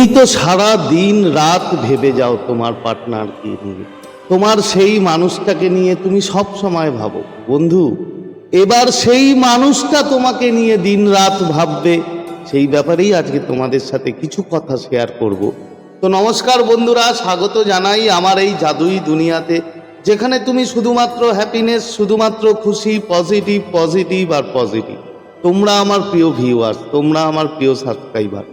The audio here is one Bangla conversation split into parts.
তুমি তো সারা দিন রাত ভেবে যাও তোমার পার্টনারকে নিয়ে। তোমার সেই মানুষটাকে নিয়ে তুমি সব সময় ভাবো। বন্ধু, এবার সেই মানুষটা তোমাকে নিয়ে দিন রাত ভাববে। সেই ব্যাপারেই আজকে তোমাদের সাথে কিছু কথা শেয়ার করব। তো নমস্কার বন্ধুরা, স্বাগত জানাই আমার এই জাদুই দুনিয়াতে, যেখানে তুমি শুধুমাত্র হ্যাপিনেস শুধুমাত্র খুশি পজিটিভ পজিটিভ আর পজিটিভ তোমরা আমার প্রিয় ভিউয়ার্স তোমরা আমার প্রিয় সাবস্ক্রাইবার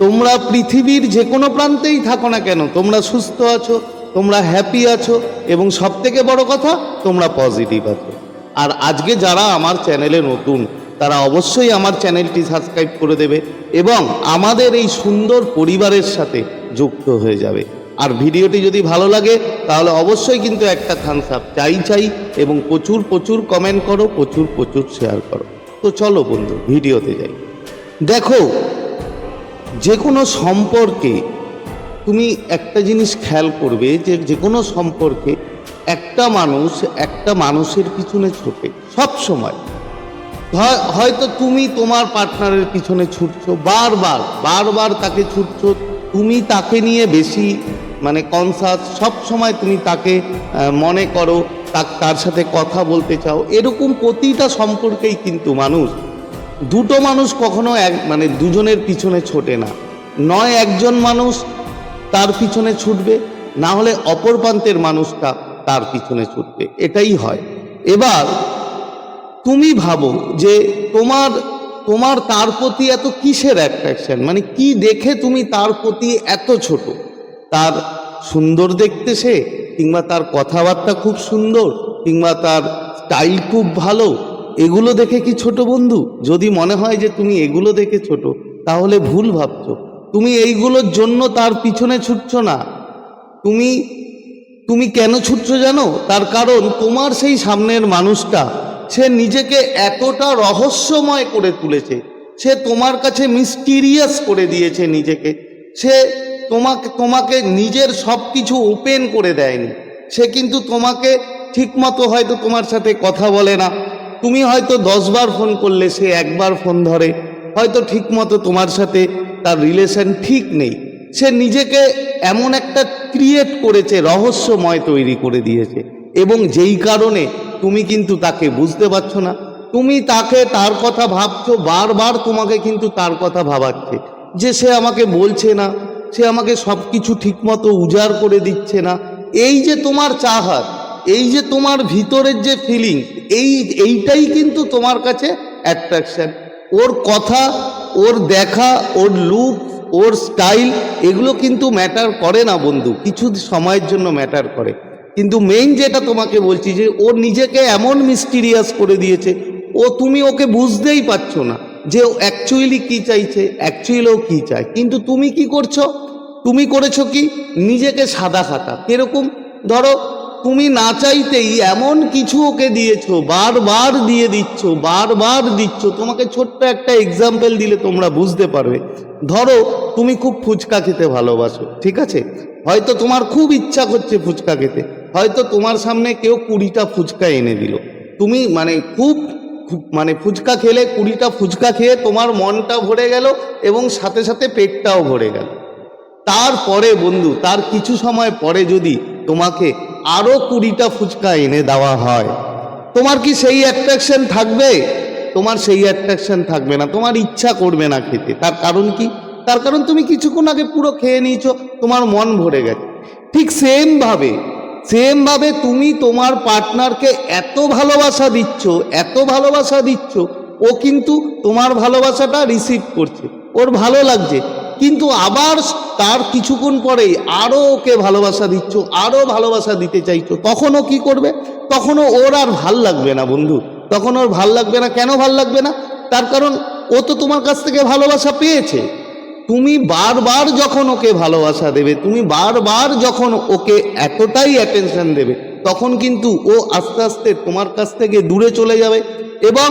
তোমরা পৃথিবীর যে কোনো প্রান্তেই থাকো না কেন, তোমরা সুস্থ আছো, তোমরা হ্যাপি আছো, এবং সব থেকে বড় কথা, তোমরা পজিটিভ আছো। আর আজকে যারা আমার চ্যানেলে নতুন, তারা অবশ্যই আমার চ্যানেলটি সাবস্ক্রাইব করে দেবে এবং আমাদের এই সুন্দর পরিবারের সাথে যুক্ত হয়ে যাবে। আর ভিডিওটি যদি ভালো লাগে, তাহলে অবশ্যই কিন্তু একটা থামস আপ চাই চাই এবং প্রচুর প্রচুর কমেন্ট করো, প্রচুর প্রচুর শেয়ার করো। তো চলো বন্ধু, ভিডিওতে যাই। দেখো যে কোনো সম্পর্কে তুমি একটা জিনিস খেয়াল করবে যে যে কোনো সম্পর্কে একটা মানুষ একটা মানুষের পিছনে ছোটে সব সময়। হয়- হয়তো তুমি তোমার পার্টনারের পিছনে ছুটছো, বারবার বারবার তাকে ছুটছো, তুমি তাকে নিয়ে বেশি মানে কনসাস, সব সময় তুমি তাকে মনে করো তার সাথে কথা বলতে চাও, এরকম প্রতিটা সম্পর্কেই কিন্তু মানুষ দুটো মানুষ কখনো এক মানে দুজনের পিছনে ছোটে না। নয় একজন মানুষ তার পিছনে ছুটবে, না হলে অপর প্রান্তের মানুষটা তার পিছনে ছুটবে। এটাই হয়। এবার তুমি ভাবো যে তোমার তোমার তার প্রতি এত কিসের অ্যাট্রাকশন মানে কি দেখে তুমি তার প্রতি এত ছোট? তার সুন্দর দেখতে সে, কিংবা তার কথাবার্তা খুব সুন্দর, কিংবা তার স্টাইল খুব ভালো এগুলো দেখে কি ছোট বন্ধু? যদি মনে হয় যে তুমি এগুলো দেখে ছোট, তাহলে ভুল ভাবছ। তুমি এইগুলোর জন্য তার পিছনে ছুটছো না। তুমি তুমি কেন ছুটছো জানো? তার কারণ তোমার সেই সামনের মানুষটা, সে নিজেকে এতটা রহস্যময় করে তুলেছে। সে তোমার কাছে মিস্টিরিয়াস করে দিয়েছে নিজেকে। সে তোমাকে তোমাকে নিজের সব কিছু ওপেন করে দেয়নি। সে কিন্তু তোমাকে ঠিকমতো হয়তো তোমার সাথে কথা বলে না। তুমি হয়তো দশবার ফোন করলে, সে একবার ফোন ধরে। হয়তো ঠিকমতো তোমার সাথে তার রিলেশন ঠিক নেই। সে নিজেকে এমন একটা ক্রিয়েট করেছে, রহস্যময় তৈরি করে দিয়েছে। এবং যেই কারণে তুমি কিন্তু তাকে বুঝতে পারছ না। তুমি তাকে তার কথা ভাবছ, বারবার তোমাকে কিন্তু তার কথা ভাবাচ্ছে। যে সে আমাকে বলছে না, সে আমাকে সব কিছু ঠিকমতো উজাড় করে দিচ্ছে না। এই যে তোমার চাহাত এই যে তোমার ভিতরের যে ফিলিং এই, এইটাই কিন্তু তোমার কাছে অ্যাট্রাকশন ওর কথা, ওর দেখা, ওর লুক ওর স্টাইল এগুলো কিন্তু ম্যাটার করে না বন্ধু। কিছু সময়ের জন্য ম্যাটার করে। কিন্তু মেইন যেটা তোমাকে বলছি যে, ও নিজেকে এমন মিস্টিরিয়াস করে দিয়েছে, ও তুমি ওকে বুঝতেই পারছ না যে ও অ্যাকচুয়ালি কি চাইছে অ্যাকচুয়ালি ও কী চায়। কিন্তু তুমি কি করছ? তুমি করেছ কি? নিজেকে সাদা খাতা। কীরকম? ধরো তুমি না চাইতেই এমন কিছু ওকে দিয়েছ, বারবার দিয়ে দিচ্ছ, বারবার দিচ্ছ। তোমাকে ছোট্ট একটা এক্সাম্পল দিলে তোমরা বুঝতে পারবে। ধরো, তুমি খুব ফুচকা খেতে ভালোবাসো, ঠিক আছে? হয়তো তোমার খুব ইচ্ছা করছে ফুচকা খেতে। হয়তো তোমার সামনে কেউ কুড়িটা ফুচকা এনে দিল। তুমি মানে খুব মানে ফুচকা খেলে কুড়িটা ফুচকা খেয়ে তোমার মনটা ভরে গেল এবং সাথে সাথে পেটটাও ভরে গেল। তারপরে বন্ধু, তার কিছু সময় পরে যদি তোমাকে আরও কুড়িটা ফুচকা এনে দেওয়া হয়। তোমার কি সেই অ্যাট্রাকশন থাকবে? তোমার সেই অ্যাট্রাকশন থাকবে না। তোমার ইচ্ছা করবে না খেতে। তার কারণ কি? তার কারণ তুমি কিছুক্ষণ আগে পুরো খেয়ে নিয়েছো, তোমার মন ভরে গেছে। ঠিক সেম ভাবে সেম ভাবে তুমি তোমার পার্টনারকে এত ভালোবাসা দিচ্ছ, এত ভালোবাসা দিচ্ছ, ও কিন্তু তোমার ভালোবাসাটা রিসিভ করছে। ওর ভালো লাগছে। কিন্তু আবার তার কিছুক্ষণ পরেই আরও ওকে ভালোবাসা দিচ্ছ আরও ভালোবাসা দিতে চাইছো। তখনও কি করবে? তখনও ওর আর ভালো লাগবে না, বন্ধু। তখন ওর ভালো লাগবে না, কেন ভালো লাগবে না? তার কারণ ও তো তোমার কাছ থেকে ভালোবাসা পেয়েছে। তুমি বারবার যখন ওকে ভালোবাসা দেবে, তুমি বারবার যখন ওকে এতটাই অ্যাটেনশন দেবে, তখন কিন্তু ও আস্তে আস্তে তোমার কাছ থেকে দূরে চলে যাবে এবং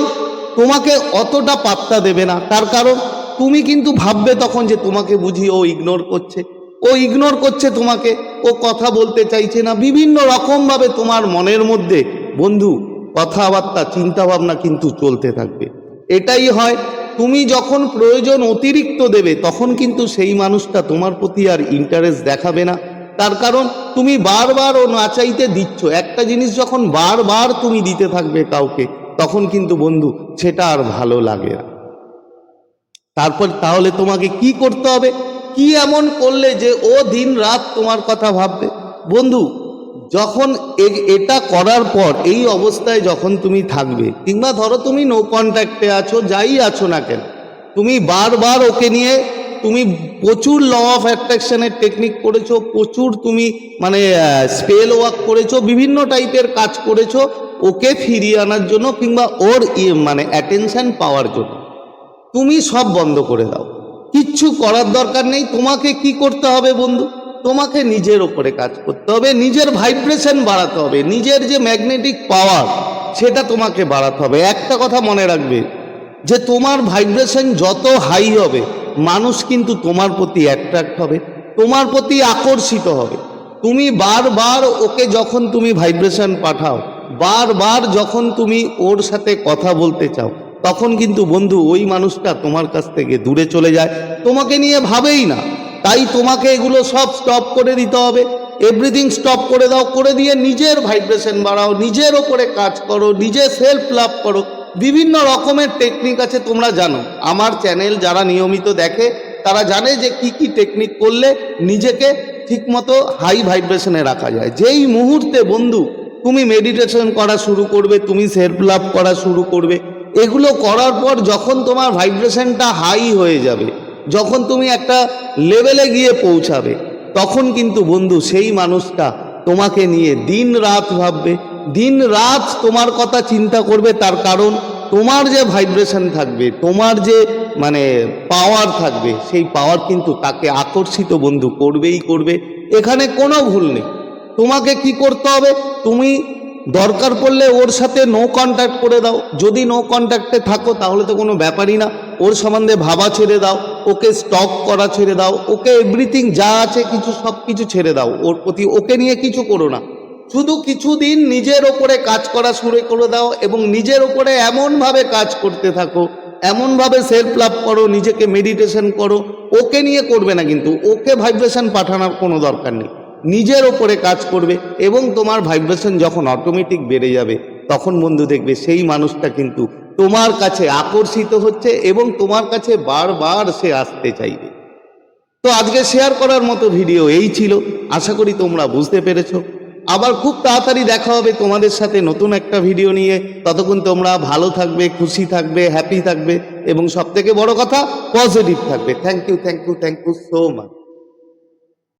তোমাকে অতটা পাত্তা দেবে না। তার কারণ তুমি কিন্তু ভাববে তখন যে তোমাকে বুঝি ও ইগনোর করছে। ও ইগনোর করছে তোমাকে, ও কথা বলতে চাইছে না। বিভিন্ন রকমভাবে তোমার মনের মধ্যে, বন্ধু, কথাবার্তা, চিন্তাভাবনা কিন্তু চলতে থাকবে। এটাই হয়, তুমি যখন প্রয়োজন অতিরিক্ত দেবে, তখন কিন্তু সেই মানুষটা তোমার প্রতি আর ইন্টারেস্ট দেখাবে না। তার কারণ, তুমি বারবার ও না চাইতে দিচ্ছ। একটা জিনিস যখন বারবার তুমি দিতে থাকবে কাউকে, তখন কিন্তু বন্ধু, সেটা আর ভালো লাগে না। তারপর তাহলে তোমাকে কি করতে হবে? কি এমন করলে যে ও দিন রাত তোমার কথা ভাববে? বন্ধু, যখন এটা করার পর, এই অবস্থায় যখন তুমি থাকবে, কিংবা ধরো তুমি নো কন্ট্যাক্টে আছো, যাই আছো না কেন, তুমি বারবার ওকে নিয়ে তুমি প্রচুর ল অফ অ্যাট্রাকশনের টেকনিক করেছ, প্রচুর তুমি মানে স্পেল ওয়ার্ক করেছ, বিভিন্ন টাইপের কাজ করেছ, ওকে ফিরিয়ে আনার জন্য কিংবা ওর ইয়ে মানে অ্যাটেনশন পাওয়ার জন্য। তুমি সব বন্ধ করে দাও। কিচ্ছু করার দরকার নেই, তোমাকে কি করতে হবে বন্ধু? তোমাকে নিজের ওপরে কাজ করতে হবে, নিজের ভাইব্রেশন বাড়াতে হবে, নিজের যে ম্যাগনেটিক পাওয়ার সেটা তোমাকে বাড়াতে হবে। একটা কথা মনে রাখবে, যে তোমার ভাইব্রেশন যত হাই হবে, মানুষ কিন্তু তোমার প্রতি অ্যাট্রাক্ট হবে, তোমার প্রতি আকর্ষিত হবে। তুমি বারবার ওকে যখন তুমি ভাইব্রেশন পাঠাও, বারবার যখন তুমি ওর সাথে কথা বলতে চাও তখন কিন্তু বন্ধু ওই মানুষটা তোমার কাছ থেকে দূরে চলে যায়। তোমাকে নিয়ে ভাবেই না। তাই তোমাকে এগুলো সব স্টপ করে দিতে হবে। এভরিথিং স্টপ করে দাও, করে দিয়ে নিজের ভাইব্রেশন বাড়াও, নিজের ওপরে কাজ করো, নিজে সেলফ লাভ করো। বিভিন্ন রকমের টেকনিক আছে, তোমরা জানো। আমার চ্যানেল যারা নিয়মিত দেখে, তারা জানে যে কি কি টেকনিক করলে নিজেকে ঠিকমতো হাই ভাইব্রেশনে রাখা যায়। যেই মুহূর্তে বন্ধু, তুমি মেডিটেশন করা শুরু করবে, তুমি সেলফ লাভ করা শুরু করবে এগুলো করার পর যখন তোমার ভাইব্রেশনটা হাই হয়ে যাবে, যখন তুমি একটা লেভেলে গিয়ে পৌঁছাবে, তখন কিন্তু বন্ধু সেই মানুষটা তোমাকে নিয়ে দিন রাত ভাববে। দিন রাত তোমার কথা চিন্তা করবে, তার কারণ তোমার যে ভাইব্রেশন থাকবে, তোমার যে মানে পাওয়ার থাকবে, সেই পাওয়ার কিন্তু তাকে আকর্ষিত বন্ধু করবেই করবে। এখানে কোনো ভুল নেই। তোমাকে কি করতে হবে? তুমি দরকার পড়লে ওর সাথে নো কন্ট্যাক্ট করে দাও। যদি নো কন্ট্যাক্টে থাকো, তাহলে তো কোনো ব্যাপারই না। ওর সম্বন্ধে ভাবা ছেড়ে দাও, ওকে স্টক করা ছেড়ে দাও, ওকে এভরিথিং যা আছে কিছু সব কিছু ছেড়ে দাও। ওর প্রতি ওকে নিয়ে কিছু করো না। শুধু কিছুদিন নিজের ওপরে কাজ করা শুরু করে দাও এবং নিজের ওপরে এমনভাবে কাজ করতে থাকো, এমনভাবে সেলফ লাভ করো, নিজেকে মেডিটেশন করো। ওকে নিয়ে করবে না কিন্তু। ওকে ভাইব্রেশন পাঠানোর কোনো দরকার নেই। নিজের ওপরে কাজ করবে এবং তোমার ভাইব্রেশন যখন অটোমেটিক বেড়ে যাবে, তখন বন্ধু দেখবে সেই মানুষটা কিন্তু তোমার কাছে আকর্ষিত হচ্ছে এবং তোমার কাছে বারবার সে আসতে চাইবে। তো আজকে শেয়ার করার মতো ভিডিও এই ছিল। আশা করি তোমরা বুঝতে পেরেছ। আবার খুব তাড়াতাড়ি দেখা হবে তোমাদের সাথে নতুন একটা ভিডিও নিয়ে। ততক্ষণ তোমরা ভালো থাকবে, খুশি থাকবে হ্যাপি থাকবে এবং সব থেকে বড় কথা পজিটিভ থাকবে। Thank you thank you thank you so much